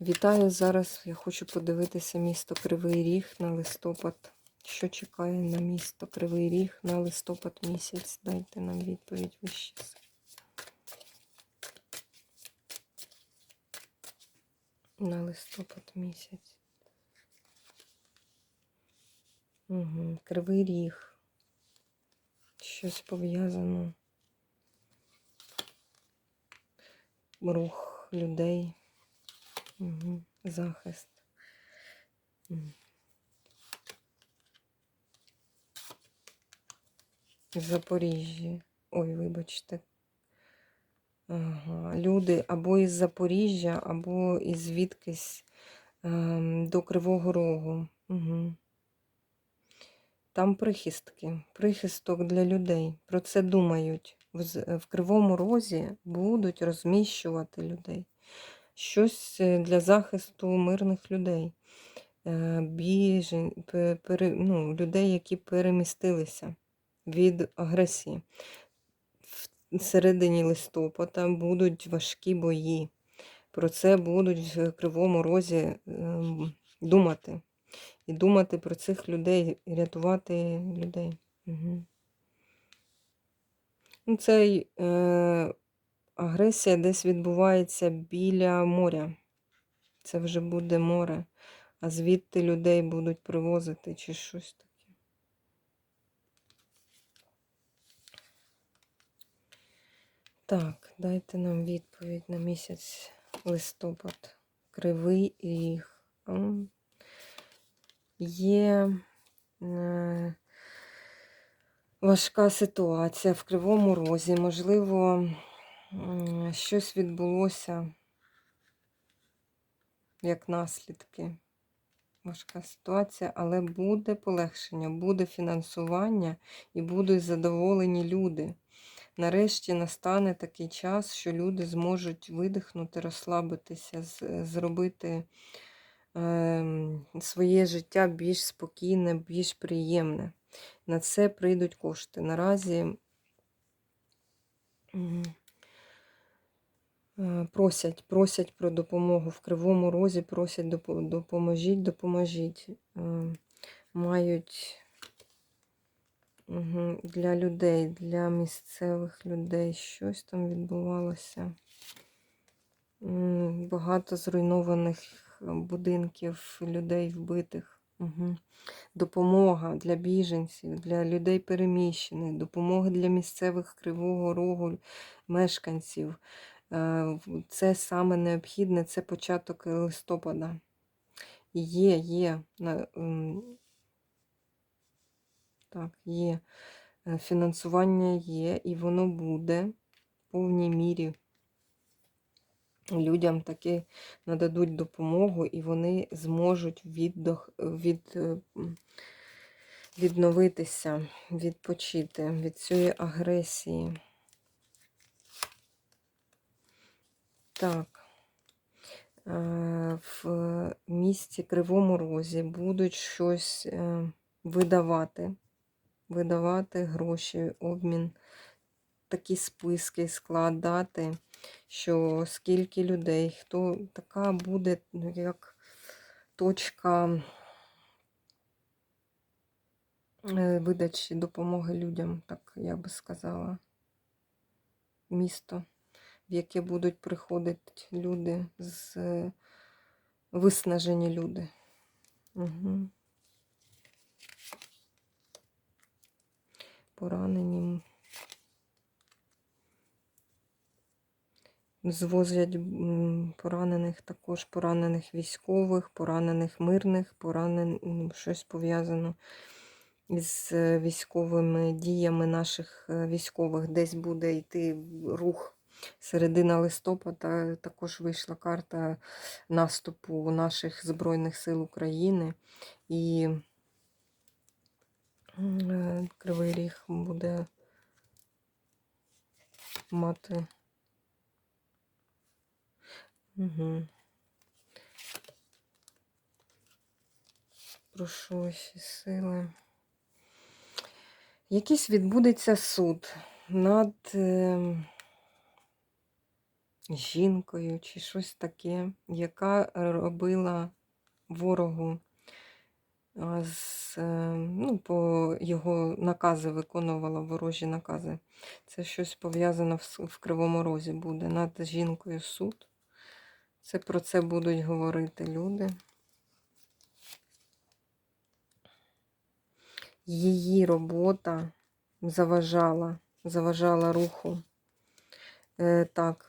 Вітаю зараз. Я хочу подивитися місто Кривий Ріг на листопад. Що чекає на місто Кривий Ріг на листопад місяць? Дайте нам відповідь вище. На листопад місяць. Угу. Кривий Ріг. Щось пов'язано. Рух людей. Угу. Захист. В Запоріжжі. Ой, вибачте. Ага. Люди або із Запоріжжя, або із звідкись ем, до Кривого Рогу. Угу. Там прихистки, прихисток для людей. Про це думають. В Кривому Розі будуть розміщувати людей. Щось е, для захисту мирних людей, е, біжен, пе- пере, ну, людей, які перемістилися від агресії. В середині листопада будуть важкі бої. Про це будуть в Кривому Розі ем, думати. І думати про цих людей, рятувати людей. Угу. Ну, це е, агресія десь відбувається біля моря. Це вже буде море, а звідти людей будуть привозити чи щось таке. Так, дайте нам відповідь на місяць листопад. Кривий ріг. Є е, важка ситуація в Кривому Розі. Можливо, щось відбулося як наслідки. Важка ситуація, але буде полегшення, буде фінансування і будуть задоволені люди. Нарешті настане такий час, що люди зможуть видихнути, розслабитися, зробити ем, своє життя більш спокійне, більш приємне. На це прийдуть кошти. Наразі е, просять, просять про допомогу в Кривому Розі, просять допоможіть, допоможіть. Е, Мають. Для людей, для місцевих людей щось там відбувалося. Багато зруйнованих е, будинків, людей вбитих. Угу. Допомога для біженців, для людей переміщених, допомога для місцевих Кривого Рогу мешканців. Е, Це саме необхідне, це початок листопада. Є, є. на- Так, є. Е, Фінансування є, і воно буде в повній мірі. Людям таки нададуть допомогу, і вони зможуть віддох, від, е, відновитися, відпочити від цієї агресії. Так. Е, В місті Кривому Розі будуть щось е, видавати, видавати гроші, обмін, такі списки складати, що скільки людей, хто така буде ну, як точка е, видачі допомоги людям, так я би сказала. Місто, в яке будуть приходити люди з е, виснажені люди. Угу. Поранені. Звозять поранених також поранених військових, поранених мирних, поранених ну, щось пов'язано із е, військовими діями наших е, військових. Десь буде йти рух середина листопада. Також вийшла карта наступу наших Збройних сил України. І е, Кривий Ріг буде мати. Угу. Прошу ваші сили. Якийсь відбудеться суд над е, жінкою чи щось таке, яка робила ворогу з, е, ну, по його накази виконувала ворожі накази. Це щось пов'язано в, в Кривому Розі буде. Над жінкою суд. Це про це будуть говорити люди. Її робота заважала, заважала руху. Е, так,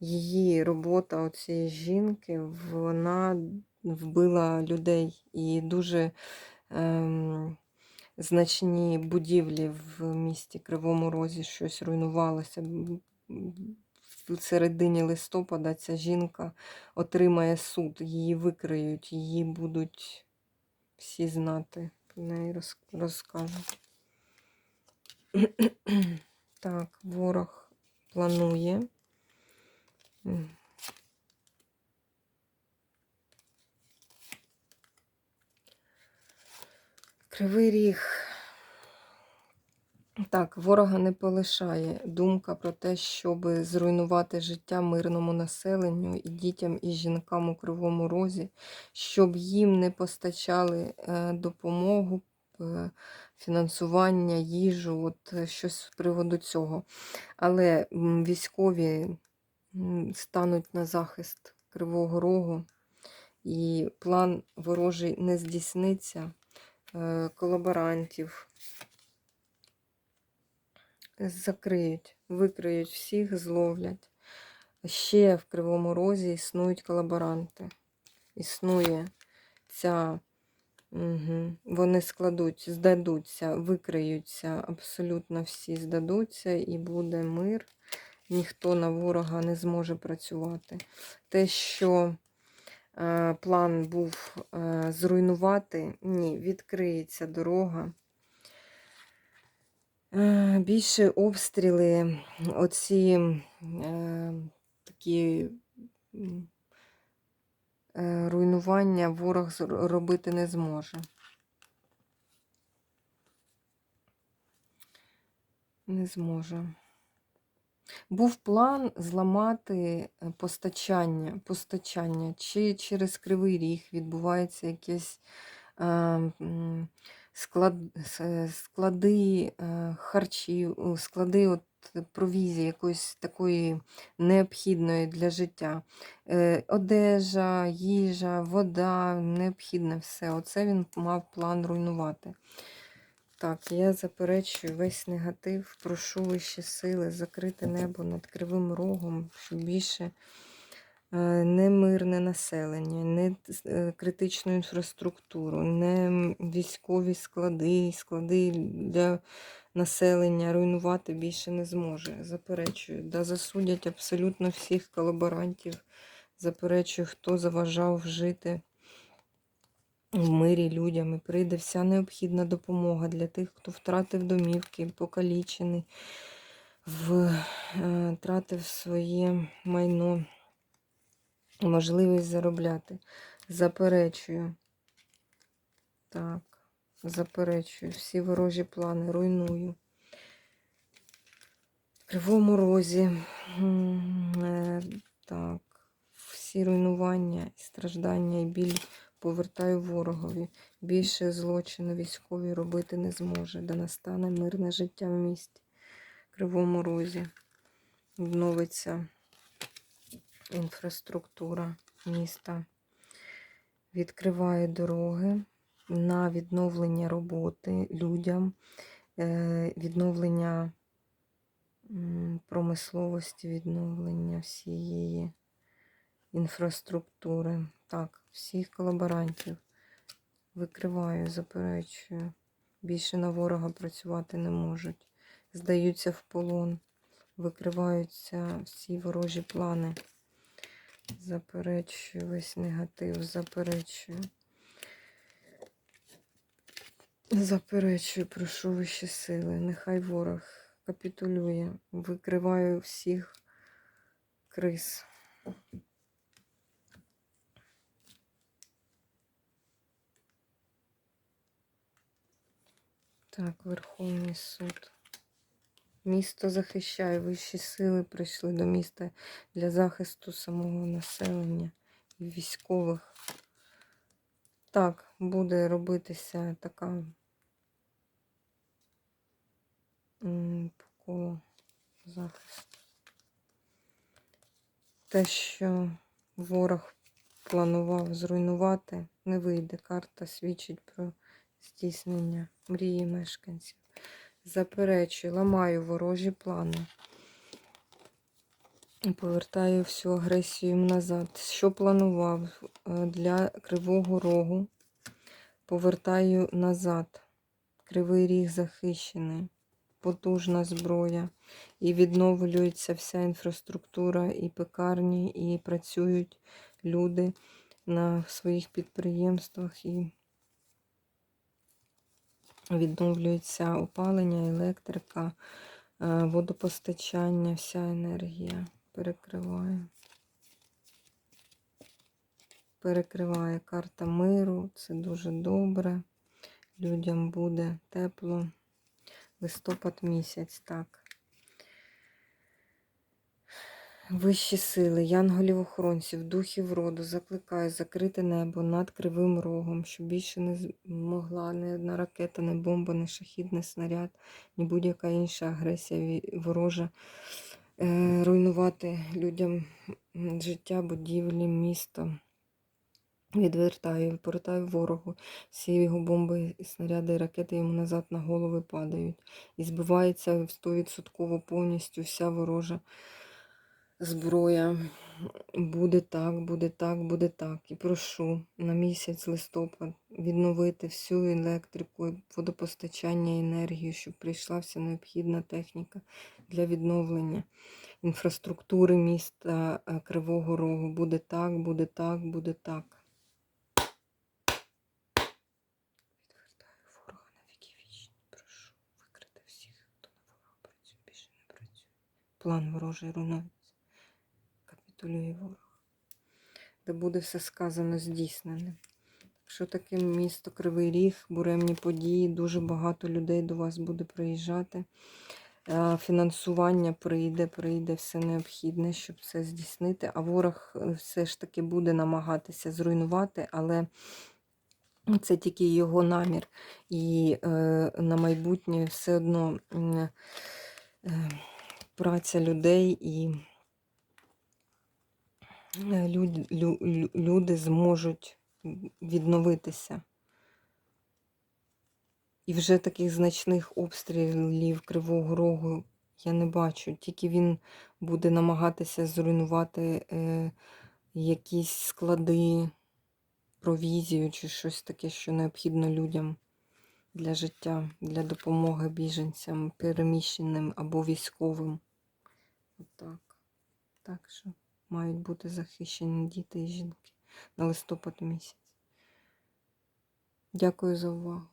її робота цієї жінки, вона вбила людей і дуже ем, значні будівлі в місті Кривому Розі щось руйнувалося. В середині листопада ця жінка отримає суд, її викриють, її будуть всі знати. Про неї роз- розкажуть. Так, ворог планує. Кривий ріг. Так, ворога не полишає думка про те, щоб зруйнувати життя мирному населенню і дітям і жінкам у Кривому Розі, щоб їм не постачали е, допомогу, фінансування, їжу, от е, щось з приводу цього. Але військові стануть на захист Кривого Рогу, і план ворожий не здійсниться. Е, Колаборантів закриють, викриють всіх, зловлять. Ще в Кривому Розі існують колаборанти. Існує ця. Угу. Вони складуть, здадуться, викриються, абсолютно всі здадуться, і буде мир. Ніхто на ворога не зможе працювати. Те, що е, план був е, зруйнувати, ні, відкриється дорога. Е, Більше обстріли, оці е, такі руйнування ворог робити не зможе. Не зможе. Був план зламати е, постачання, постачання, чи через Кривий Ріг відбувається якесь е, склад, е, склади е, харчів, склади от провізії якоїсь такої необхідної для життя. Е, Одежа, їжа, вода, необхідне все. Оце він мав план руйнувати. Так, я заперечую весь негатив, прошу вищі сили, закрити небо над кривим рогом, щоб більше е, не мирне населення, не е, критичну інфраструктуру, не військові склади, склади для населення руйнувати більше не зможе. Заперечую, да засудять абсолютно всіх колаборантів. Заперечую, хто заважав жити в мирі людям і прийде вся необхідна допомога для тих, хто втратив домівки, покалічений, е, втратив своє майно, можливість заробляти. Заперечую. Так, заперечую. Всі ворожі плани руйную. В Кривому розі. е, Так, всі руйнування, і страждання і біль повертаю ворогові. Більше злочину військові робити не зможе, де настане мирне життя в місті. Кривому Розі відновиться інфраструктура міста. Відкриває дороги на відновлення роботи людям, е, відновлення промисловості, відновлення всієї інфраструктури. Так, всіх колаборантів викриваю, заперечую. Більше на ворога працювати не можуть. Здаються в полон, викриваються всі ворожі плани. Заперечую весь негатив, заперечую. Заперечую, прошу вищі сили. Нехай ворог капітулює. Викриваю всіх криз. Так, Верховний суд. Місто захищає, вищі сили прийшли до міста для захисту самого населення і військових. Так, буде робитися така по колу захисту. Те, що ворог планував зруйнувати, не вийде. Карта свідчить про здійснення мрії мешканців. Заперечую, ламаю ворожі плани. Повертаю всю агресію їм назад. Що планував е, для Кривого Рогу, повертаю назад. Кривий ріг захищений, потужна зброя. І відновлюється вся інфраструктура, і пекарні, і працюють люди на своїх підприємствах, і відновлюється опалення, електрика, е, водопостачання, вся енергія перекриває. Перекриває карта миру, це дуже добре. Людям буде тепло. Листопад місяць, так. Вищі сили, янголів-охоронців, духів роду, закликаю закрити небо над кривим рогом, щоб більше не змогла ні одна ракета, ні бомба, ні шахід, ні снаряд, ні будь-яка інша агресія ворожа руйнувати людям життя, будівлі, місто. Відвертаю, повертаю ворогу. Всі його бомби, снаряди і ракети йому назад на голови падають. І збивається 100% повністю вся ворожа зброя. Буде так, буде так, буде так. І прошу на місяць листопад відновити всю електрику, водопостачання, енергію, щоб прийшла вся необхідна техніка для відновлення інфраструктури міста е, Кривого Рогу. Буде так, буде так, буде так. Відвертаю ворога на віки. Прошу викрити всіх, хто на ворога працює, більше не працює. План ворожий руйнується. Капітулює ворог. Де буде все сказано здійснене. Що таке місто Кривий Ріг, буремні події, дуже багато людей до вас буде приїжджати. Е, Фінансування прийде, прийде все необхідне, щоб це здійснити. А ворог е, все ж таки буде намагатися зруйнувати, але це тільки його намір. І е, на майбутнє все одно е, праця людей і люди зможуть відновитися. І вже таких значних обстрілів Кривого Рогу я не бачу. Тільки він буде намагатися зруйнувати е, якісь склади, провізію чи щось таке, що необхідно людям для життя, для допомоги біженцям, переміщеним або військовим. Отак. Так що мають бути захищені діти і жінки на листопад місяць. Дякую за увагу.